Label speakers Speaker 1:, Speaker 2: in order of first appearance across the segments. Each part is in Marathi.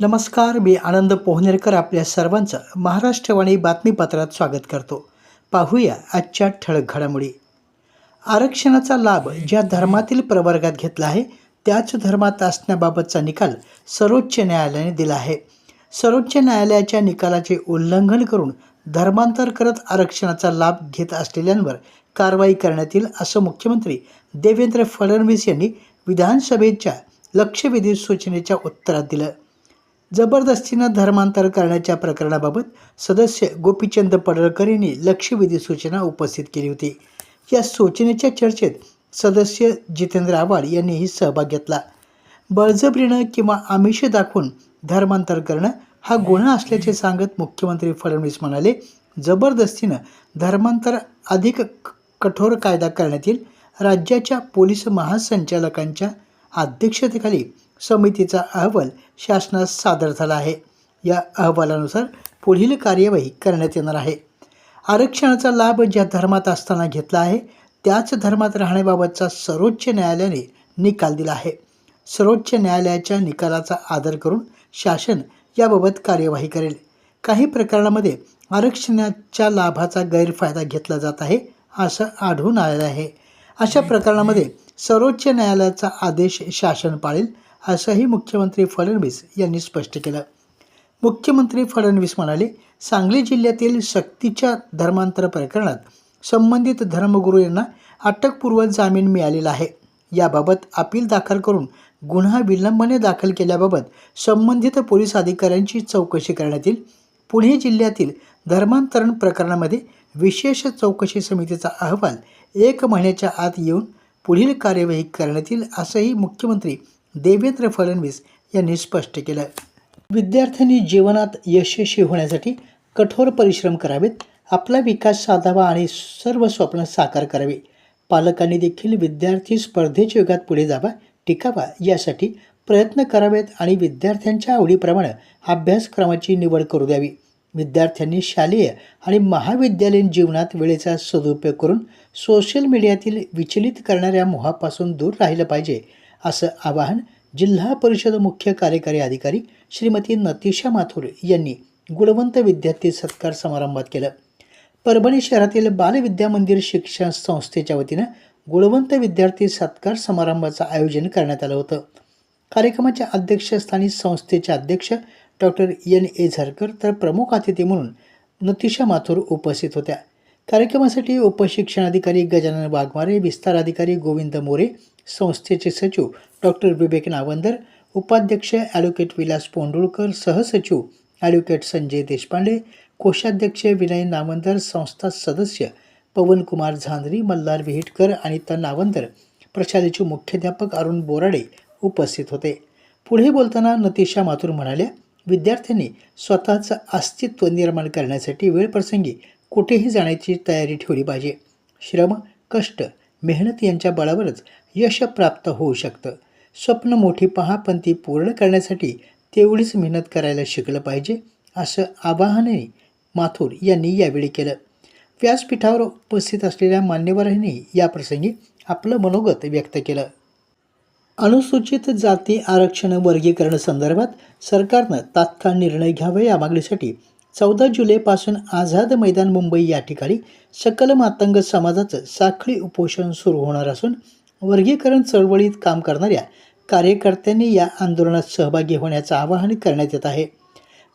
Speaker 1: नमस्कार मी आनंद पोहनेरकर आपल्या सर्वांचं महाराष्ट्रवाणी बातमीपत्रात स्वागत करतो. पाहूया आजच्या ठळक घडामोडी. आरक्षणाचा लाभ ज्या धर्मातील प्रवर्गात घेतला आहे त्याच धर्मात असण्याबाबतचा निकाल सर्वोच्च न्यायालयाने दिला आहे. सर्वोच्च न्यायालयाच्या निकालाचे उल्लंघन करून धर्मांतर करत आरक्षणाचा लाभ घेत असलेल्यांवर कारवाई करण्यात येईल असं मुख्यमंत्री देवेंद्र फडणवीस यांनी विधानसभेच्या लक्षवेधी सूचनेच्या उत्तरात दिलं. जबरदस्तीनं धर्मांतर करण्याच्या प्रकरणाबाबत सदस्य गोपीचंद पडळकर यांनी लक्षवेधी सूचना उपस्थित केली होती. या सूचनेच्या चर्चेत सदस्य जितेंद्र आव्हाड यांनीही सहभाग घेतला. बळजबरीनं किंवा आमिष दाखवून धर्मांतर करणं हा गुन्हा असल्याचे सांगत मुख्यमंत्री फडणवीस म्हणाले जबरदस्तीनं धर्मांतर अधिक कठोर कायदा करण्यात येईल. राज्याच्या पोलीस महासंचालकांच्या अध्यक्षतेखाली समितीचा अहवाल शासनास सादर झाला आहे. या अहवालानुसार पुढील कार्यवाही करण्यात येणार आहे. आरक्षणाचा लाभ ज्या धर्मात असताना घेतला आहे त्याच धर्मात राहण्याबाबतचा सर्वोच्च न्यायालयाने निकाल दिला आहे. सर्वोच्च न्यायालयाच्या निकालाचा आदर करून शासन याबाबत कार्यवाही करेल. काही प्रकरणामध्ये आरक्षणाच्या लाभाचा गैरफायदा घेतला जात आहे असं आढळून आलेलं आहे. अशा प्रकरणामध्ये सर्वोच्च न्यायालयाचा आदेश शासन पाळेल असंही मुख्यमंत्री फडणवीस यांनी स्पष्ट केलं. मुख्यमंत्री फडणवीस म्हणाले सांगली जिल्ह्यातील सक्तीच्या धर्मांतर प्रकरणात संबंधित धर्मगुरू यांना अटकपूर्व जामीन मिळालेला आहे. याबाबत अपील दाखल करून गुन्हा विलंबने दाखल केल्याबाबत संबंधित पोलीस अधिकाऱ्यांची चौकशी करण्यात येईल. पुणे जिल्ह्यातील धर्मांतरण प्रकरणामध्ये विशेष चौकशी समितीचा अहवाल एक महिन्याच्या आत येऊन पुढील कार्यवाही करण्यात येईल असंही मुख्यमंत्री देवेंद्र फडणवीस यांनी स्पष्ट केलं विद्यार्थ्यांनी जीवनात यशस्वी होण्यासाठी कठोर परिश्रम करावेत आपला विकास साधावा आणि सर्व स्वप्न साकार करावे. पालकांनी देखील विद्यार्थी स्पर्धेच्या युगात पुढे जावा टिकावा यासाठी प्रयत्न करावेत आणि विद्यार्थ्यांच्या आवडीप्रमाणे अभ्यासक्रमाची निवड करू द्यावी. विद्यार्थ्यांनी शालेय आणि महाविद्यालयीन जीवनात वेळेचा सदुपयोग करून सोशल मीडियातील विचलित करणाऱ्या मोहापासून दूर राहिलं पाहिजे. असं आवाहन जिल्हा परिषद मुख्य कार्यकारी अधिकारी श्रीमती नतीशा माथुर यांनी गुणवंत विद्यार्थी सत्कार समारंभात केलं. परभणी शहरातील बालविद्या मंदिर शिक्षण संस्थेच्या वतीनं गुणवंत विद्यार्थी सत्कार समारंभाचं आयोजन करण्यात आलं होतं. कार्यक्रमाच्या अध्यक्षस्थानी संस्थेचे अध्यक्ष डॉक्टर एन. ए. झरकर तर प्रमुख अतिथी म्हणून नतिशा माथुर उपस्थित होत्या. कार्यक्रमासाठी उपशिक्षणाधिकारी गजानन वाघमारे विस्तार अधिकारी गोविंद मोरे संस्थेचे सचिव डॉक्टर विवेक नावंदर उपाध्यक्ष ॲडव्होकेट विलास पोंडुळकर सहसचिव ॲडव्होकेट संजय देशपांडे कोषाध्यक्ष विनय नावंदर संस्था सदस्य पवनकुमार झांजरी मल्हार विहिटकर अनिता नावंदर प्रशालेचे मुख्याध्यापक अरुण बोराडे उपस्थित होते. पुढे बोलताना नतीशा माथुर म्हणाल्या विद्यार्थ्यांनी स्वतःचं अस्तित्व निर्माण करण्यासाठी वेळप्रसंगी कुठेही जाण्याची तयारी ठेवली पाहिजे. श्रम कष्ट मेहनत यांच्या बळावरच यश प्राप्त होऊ शकतं. स्वप्न मोठी पहा पण ती पूर्ण करण्यासाठी तेवढीच मेहनत करायला शिकलं पाहिजे असं आवाहनही माथुर यांनी यावेळी केलं. व्यासपीठावर उपस्थित असलेल्या मान्यवरांनी याप्रसंगी आपलं मनोगत व्यक्त केलं. अनुसूचित जाती आरक्षण वर्गीकरण संदर्भात सरकारनं तात्काळ निर्णय घ्यावा या मागणीसाठी चौदा जुलैपासून आझाद मैदान मुंबई या ठिकाणी सकल मातंग समाजाचं साखळी उपोषण सुरू होणार असून वर्गीकरण चळवळीत काम करणाऱ्या कार्यकर्त्यांनी या आंदोलनात सहभागी होण्याचं आवाहन करण्यात येत आहे.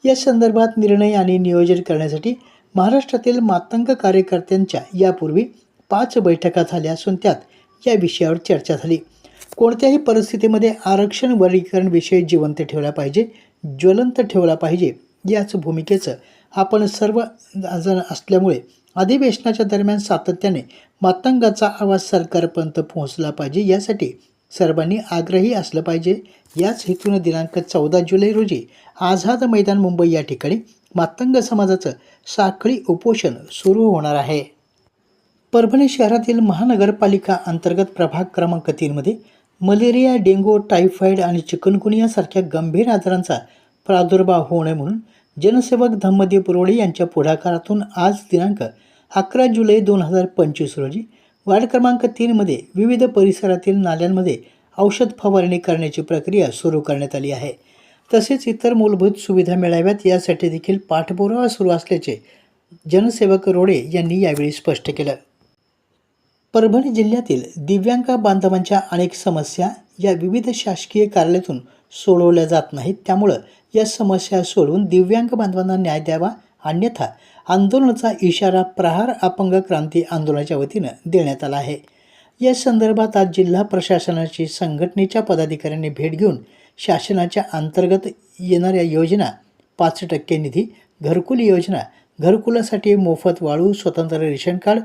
Speaker 1: या संदर्भात निर्णय आणि नियोजन करण्यासाठी महाराष्ट्रातील मातंग कार्यकर्त्यांच्या यापूर्वी पाच बैठका झाल्या असून त्यात या विषयावर चर्चा झाली. कोणत्याही परिस्थितीमध्ये आरक्षण वर्गीकरण विषय जिवंत ठेवला पाहिजे ज्वलंत ठेवला पाहिजे याच भूमिकेचं आपण सर्व जण असल्यामुळे अधिवेशनाच्या दरम्यान सातत्याने मातंगाचा आवाज सरकारपर्यंत पोहोचला पाहिजे यासाठी सर्वांनी आग्रही असलं पाहिजे. याच हेतून दिनांक चौदा जुलै रोजी आझाद मैदान मुंबई या ठिकाणी मातंग समाजाचं साखळी उपोषण सुरू होणार आहे. परभणी शहरातील महानगरपालिका अंतर्गत प्रभाग क्रमांक तीनमध्ये मलेरिया डेंगू टायफॉईड आणि चिकनगुनियासारख्या गंभीर आजारांचा प्रादुर्भाव होऊ नये म्हणून जनसेवक धम्मदेव पुरवळे यांच्या पुढाकारातून आज दिनांक अकरा जुलै दोन हजार पंचवीस रोजी वार्ड क्रमांक तीनमध्ये विविध परिसरातील नाल्यांमध्ये औषध फवारणी करण्याची प्रक्रिया सुरू करण्यात आली आहे. तसेच इतर मूलभूत सुविधा मिळाव्यात यासाठी देखील पाठपुरावा सुरू असल्याचे जनसेवक रोडे यांनी यावेळी स्पष्ट केलं. परभणी जिल्ह्यातील दिव्यांग बांधवांच्या अनेक समस्या या विविध शासकीय कार्यालयातून सोडवल्या जात नाहीत. त्यामुळं या समस्या सोडवून दिव्यांग बांधवांना न्याय द्यावा अन्यथा आंदोलनाचा इशारा प्रहार अपंग क्रांती आंदोलनाच्या वतीनं देण्यात आला आहे. या संदर्भात आज जिल्हा प्रशासनाची संघटनेच्या पदाधिकाऱ्यांनी भेट घेऊन शासनाच्या अंतर्गत येणाऱ्या योजना पाच टक्के निधी घरकुल योजना घरकुलासाठी मोफत वाळू स्वतंत्र ration card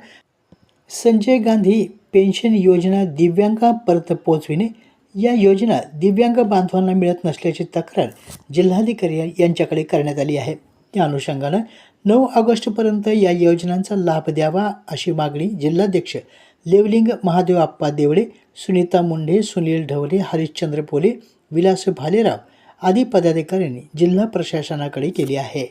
Speaker 1: Sanjay Gandhi pension योजना दिव्यांगापर्यंत पोहोचविणे. या योजना दिव्यांग बांधवांना मिळत नसल्याची तक्रार जिल्हाधिकारी यांच्याकडे करण्यात आली आहे. त्या अनुषंगानं नऊ ऑगस्टपर्यंत या योजनांचा लाभ द्यावा अशी मागणी जिल्हाध्यक्ष लेवलिंग महादेव आप्पा देवळे सुनीता मुंढे सुनील ढवले हरिश्चंद्र पोले विलास भालेराव आदी पदाधिकाऱ्यांनी जिल्हा प्रशासनाकडे केली आहे.